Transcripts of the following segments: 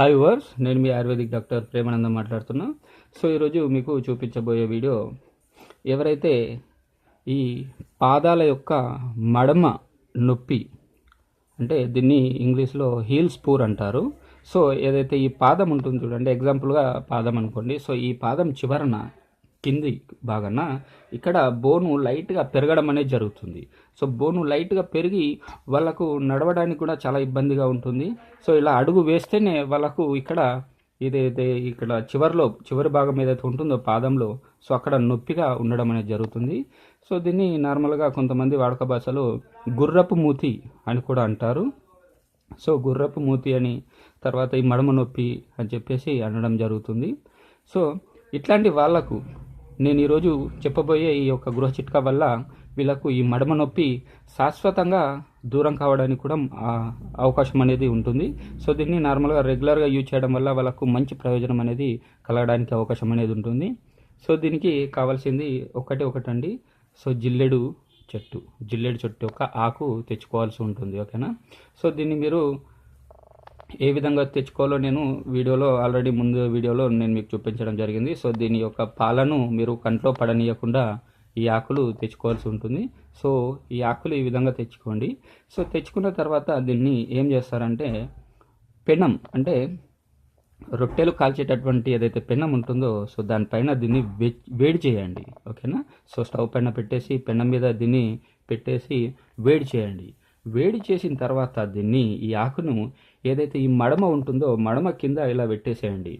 Hi verse నేను మీ ayurvedic doctor Premanandam మాట్లాడుతున్నా. So ఈరోజు మీకు చూపించబోయే వీడియో ఎవరైతే ఈ పాదాల యొక్క మడమ నొప్పి అంటే దీన్ని ఇంగ్లీష్లో హీల్స్ పూర్ అంటారు. సో ఏదైతే ఈ పాదం ఉంటుంది చూడండి ఎగ్జాంపుల్గా పాదం అనుకోండి. సో ఈ పాదం చివరన కింది భాగాన ఇక్కడ బోను లైట్గా పెరగడం అనేది జరుగుతుంది. సో బోను లైట్గా పెరిగి వాళ్ళకు నడవడానికి కూడా చాలా ఇబ్బందిగా ఉంటుంది. సో ఇలా అడుగు వేస్తేనే వాళ్ళకు ఇక్కడ ఇదైతే ఇక్కడ చివరిలో చివరి భాగం ఏదైతే ఉంటుందో పాదంలో సో అక్కడ నొప్పిగా ఉండడం అనేది జరుగుతుంది. సో దీన్ని నార్మల్గా కొంతమంది వాడుక భాషలో గుర్రపు మూతి అని కూడా అంటారు. సో గుర్రపు మూతి అని తర్వాత ఈ మడమ నొప్పి అని చెప్పేసి అనడం జరుగుతుంది. సో ఇట్లాంటి వాళ్ళకు నేను ఈరోజు చెప్పబోయే ఈ యొక్క గృహ చిట్కా వల్ల వీళ్ళకు ఈ మడమ నొప్పి శాశ్వతంగా దూరం కావడానికి కూడా అవకాశం అనేది ఉంటుంది. సో దీన్ని నార్మల్గా రెగ్యులర్గా యూజ్ చేయడం వల్ల వాళ్ళకు మంచి ప్రయోజనం అనేది కలగడానికి అవకాశం అనేది ఉంటుంది. సో దీనికి కావాల్సింది ఒకటి ఒకటండి. సో జిల్లెడు చెట్టు. జిల్లెడు చెట్టు యొక్క ఆకు తెచ్చుకోవాల్సి ఉంటుంది ఓకేనా? సో దీన్ని మీరు ఏ విధంగా తెచ్చుకోవాలో నేను వీడియోలో ఆల్రెడీ ముందు వీడియోలో నేను మీకు చూపించడం జరిగింది. సో దీని యొక్క పాలను మీరు కంట్లో పడనీయకుండా ఈ ఆకులు తెచ్చుకోవాల్సి ఉంటుంది. సో ఈ ఆకులు ఈ విధంగా తెచ్చుకోండి. సో తెచ్చుకున్న తర్వాత దీన్ని ఏం చేస్తారంటే పెనం అంటే రొట్టెలు కాల్చేటటువంటి ఏదైతే పెనం ఉంటుందో సో దానిపైన దీన్ని వే- వేడి చేయండి. ఓకేనా? సో స్టవ్ పైన పెట్టేసి పెనం మీద దీన్ని పెట్టేసి వేడి చేయండి. వేడి చేసిన తర్వాత దీన్ని ఈ ఆకును ఏదైతే ఈ మడమ ఉంటుందో మడమ కింద ఇలా పెట్టేసేయండి.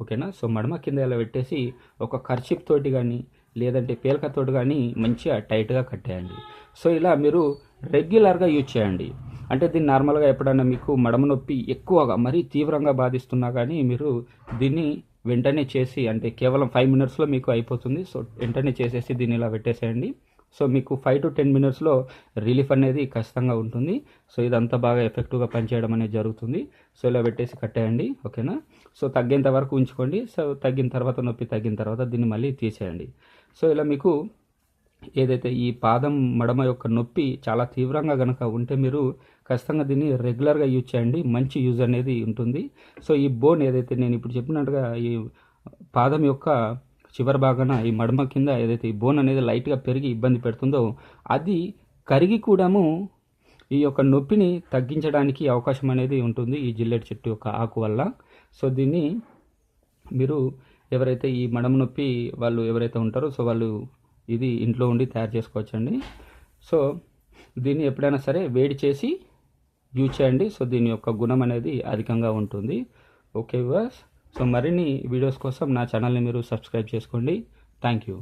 ఓకేనా? సో మడమ కింద ఇలా పెట్టేసి ఒక కర్చిప్ తోటి కానీ లేదంటే పేలకతోటి కానీ మంచిగా టైట్గా కట్టేయండి. సో ఇలా మీరు రెగ్యులర్గా యూజ్ చేయండి. అంటే దీన్ని నార్మల్గా ఎప్పుడైనా మీకు మడమ నొప్పి ఎక్కువగా మరీ తీవ్రంగా బాధిస్తున్నా కానీ మీరు దీన్ని వెంటనే చేసి అంటే కేవలం ఫైవ్ మినిట్స్లో మీకు అయిపోతుంది. సో వెంటనే చేసేసి దీన్ని ఇలా పెట్టేసేయండి. సో మీకు ఫైవ్ టు టెన్ మినిట్స్లో రిలీఫ్ అనేది ఖచ్చితంగా ఉంటుంది. సో ఇదంతా బాగా ఎఫెక్టివ్గా పనిచేయడం అనేది జరుగుతుంది. సో ఇలా పెట్టేసి కట్టేయండి. ఓకేనా? సో తగ్గేంత వరకు ఉంచుకోండి. సో తగ్గిన తర్వాత నొప్పి తగ్గిన తర్వాత దీన్ని మళ్ళీ తీసేయండి. సో ఇలా మీకు ఏదైతే ఈ పాదం మడమ యొక్క నొప్పి చాలా తీవ్రంగా కనుక ఉంటే మీరు ఖచ్చితంగా దీన్ని రెగ్యులర్గా యూజ్ చేయండి. మంచి యూజ్ అనేది ఉంటుంది. సో ఈ బోన్ ఏదైతే నేను ఇప్పుడు చెప్పినట్టుగా ఈ పాదం యొక్క చివరి భాగాన ఈ మడమ కింద ఏదైతే ఈ బోన్ అనేది లైట్గా పెరిగి ఇబ్బంది పెడుతుందో అది కరిగి కూడాము ఈ యొక్క నొప్పిని తగ్గించడానికి అవకాశం అనేది ఉంటుంది ఈ జిల్లెట్ చెట్టు యొక్క ఆకు వల్ల. సో దీన్ని మీరు ఎవరైతే ఈ మడమ నొప్పి వాళ్ళు ఎవరైతే ఉంటారో సో వాళ్ళు ఇది ఇంట్లో ఉండి తయారు చేసుకోవచ్చండి. సో దీన్ని ఎప్పుడైనా సరే వేడి చేసి యూజ్ చేయండి. సో దీని యొక్క గుణం అనేది అధికంగా ఉంటుంది. ఓకే వాస్ సో మరిన్ని వీడియోస్ కోసం నా ఛానల్ని మీరు సబ్స్క్రైబ్ చేసుకోండి. Thank you.